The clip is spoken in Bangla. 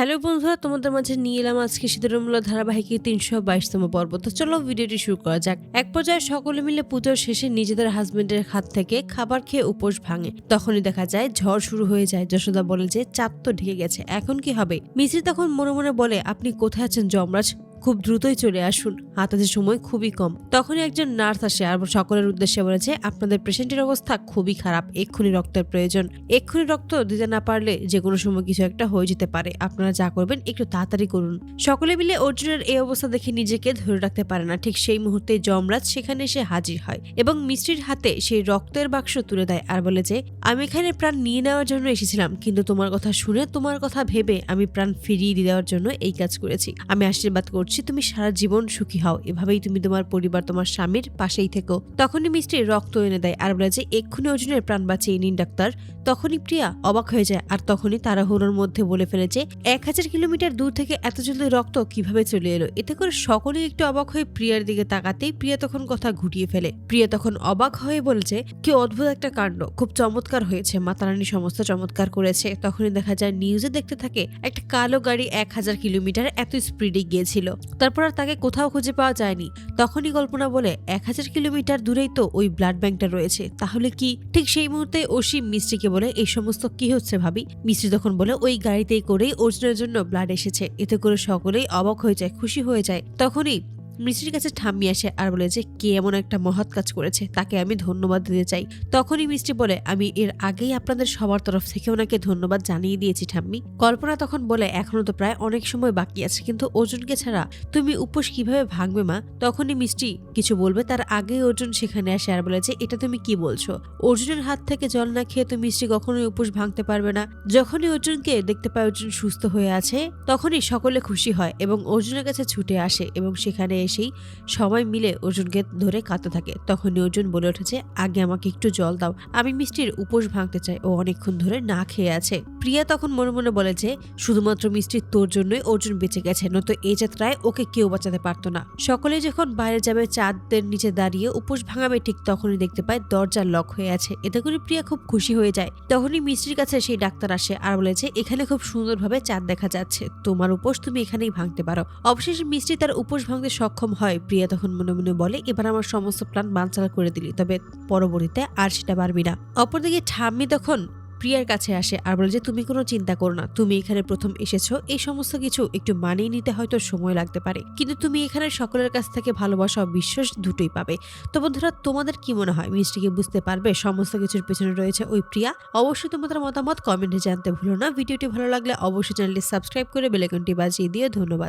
হ্যালো বন্ধুরা, তোমাদের মাঝে নিয়ে এলাম আজকে শীতরমূল ধারাবাহিকের তিনশো বাইশতম পর্ব। তো চলো ভিডিওটি শুরু করা যাক। এক পর্যায়ে সকলে মিলে পুজোর শেষে নিজেদের হাজবেন্ডের হাত থেকে খাবার খেয়ে উপোস ভাঙে। তখনই দেখা যায় ঝড় শুরু হয়ে যায়। যশোদা বলে যে চাপ তো ঢেকে গেছে, এখন কি হবে? মিসির তখন মনে মনে বলে, আপনি কোথায় আছেন যমরাজ? খুব দ্রুতই চলে আসুন। হাতে সময় খুবই কম। তখনই একজন নার্স আসে আর সকলের উদ্দেশ্যে বলেছে আপনাদের পেশেন্টের অবস্থা খুবই খারাপ। এক্ষুনি রক্তের প্রয়োজন। এক্ষুনি রক্ত দিতে না পারলে যে কোনো সময় কিছু একটা হয়ে যেতে পারে। আপনারা যা করবেন একটু তাড়াতাড়ি করুন। সকলে মিলে অর্জুনের এই অবস্থা দেখে নিজেকে ধরে রাখতে পারে না। ঠিক সেই মুহূর্তে যমরাজ সেখানে এসে হাজির হয় এবং মিষ্টির হাতে সেই রক্তের বাক্স তুলে দেয় আর বলে যে, আমি এখানে প্রাণ নিয়ে নেওয়ার জন্য এসেছিলাম, কিন্তু তোমার কথা শুনে, তোমার কথা ভেবে আমি প্রাণ ফিরিয়ে দেওয়ার জন্য এই কাজ করেছি। আমি আশীর্বাদ করছি তুমি সারা জীবন সুখী হও। এভাবেই তুমি তোমার পরিবার, তোমার স্বামীর পাশেই থেকো। তখনই মিষ্টি রক্ত এনে দেয় আর বলে যে, এক্ষুনি অর্জুনের প্রাণ বাঁচিয়ে নিন, ডাক্তার। তখনই প্রিয়া অবাক হয়ে যায় আর তখনই তাড়াহুড়োর মধ্যে বলে ফেলেছে, এক হাজার কিলোমিটার দূর থেকে এত জলদি রক্ত কীভাবে চলে এলো? এতে করে সকলেই একটু অবাক হয়ে প্রিয়ার দিকে তাকাতেই প্রিয়া তখন কথা ঘুটিয়ে ফেলে। প্রিয়া তখন অবাক হয়ে বলছে কি অদ্ভুত একটা কাণ্ড। খুব চমৎকার হয়েছে। মাতারানী সমস্ত চমৎকার করেছে। তখনই দেখা যায়, নিউজে দেখতে থাকে, একটা কালো গাড়ি এক হাজার কিলোমিটার এত স্পিডে গিয়েছিল। তারপর আর তাকে কোথাও খুঁজে পাওয়া যায়নি। তখনই কল্পনা বলে, এক হাজার কিলোমিটার দূরেই তো ওই ব্লাড ব্যাংকটা রয়েছে। তাহলে কি? ঠিক সেই মুহূর্তে অসীম মিস্ত্রিকে বলে, এই সমস্ত কি হচ্ছে ভাবি? মিস্ত্রি তখন বলে, ওই গাড়িতেই করেই অর্জুনের জন্য ব্লাড এসেছে। এতে করে সকলেই অবাক হয়ে যায়, খুশি হয়ে যায়। তখনই মিষ্টির কাছে ঠাম্মি আসে আর বলে যে, কে এমন একটা মহৎ কাজ করেছে? তাকে আমি ধন্যবাদ দিতে চাই। তখনই মিষ্টি বলে, আমি এর আগেই আপনাদের সবার তরফ থেকে ওনাকে ধন্যবাদ জানিয়ে দিয়েছি ঠাম্মি। কল্পনা তখন বলে, এখনও তো প্রায় অনেক সময় বাকি আছে, কিন্তু অর্জুনকে ছাড়া তুমি উপোস কীভাবে ভাঙবে মা? তখনই মিষ্টি কিছু বলবে, তার আগে অর্জুন সেখানে আসে আর বলে যে, এটা তুমি কি বলছো? অর্জুনের হাত থেকে জল না খেয়ে তো মিষ্টি কখনোই উপোস ভাঙতে পারবে না। যখনই অর্জুনকে দেখতে পায় অর্জুন সুস্থ হয়ে আছে, তখনই সকলে খুশি হয় এবং অর্জুনের কাছে ছুটে আসে এবং সেখানে এসেই সবাই মিলে অর্জুনকে ধরে কাঁদতে থাকে। তখনই অর্জুন বলে উঠেছে আগে আমাকে একটু জল দাও। আমি মিষ্টির উপোস ভাঙতে চাই। ও অনেকক্ষণ ধরে না খেয়ে আছে। প্রিয়া তখন মনে মনে বলে যে, শুধুমাত্র মিষ্টির তোর জন্যই অর্জুন বেঁচে গেছে। নয়তো এই যাত্রায় ওকে কেউ বাঁচাতে পারতো না। সকলে যখন বাইরে যাবে চাঁদের নিচে দাঁড়িয়ে উপোস ভাঙাবে, ঠিক তখনই দেখতে পায় দরজার লক হয়ে আছে। এতে করে প্রিয়া খুব খুশি হয়ে যায়। তখনই মিষ্টির কাছে সেই ডাক্তার আসে আর বলেছে এখানে খুব সুন্দরভাবে চাঁদ দেখা যাচ্ছে। তোমার উপোস তুমি এখানেই ভাঙতে পারো। অবশেষে মিষ্টি তার উপোস ভাঙতে সক্ষম হয়, প্রিয়া তখন মনে মনে বলে, এবার আমার সমস্ত প্ল্যান বানচাল করে দিলি, তবে পরবর্তীতে আর সেটা পারবি না। অপরদিকে ঠাম্মি তখন প্রিয়ার কাছে আসে আর বলে যে, তুমি কোনো চিন্তা করো না, তুমি এখানে প্রথম এসেছ, এই সমস্ত কিছু একটু মানিয়ে নিতে হয়তো সময় লাগতে পারে। কিন্তু তুমি এখানে সকলের কাছ থেকে ভালোবাসা বিশ্বাস দুটোই পাবে। তো বন্ধুরা, তোমাদের কি মনে হয়? মিষ্টিকে বুঝতে পারবে? সমস্ত কিছুর পেছনে রয়েছে ওই প্রিয়া। অবশ্যই তোমাদের মতামত কমেন্টে জানতে ভুলো না। ভিডিওটি ভালো লাগলে অবশ্যই চ্যানেলটি সাবস্ক্রাইব করে বেলাইকনটি বাজিয়ে দিয়ে ধন্যবাদ।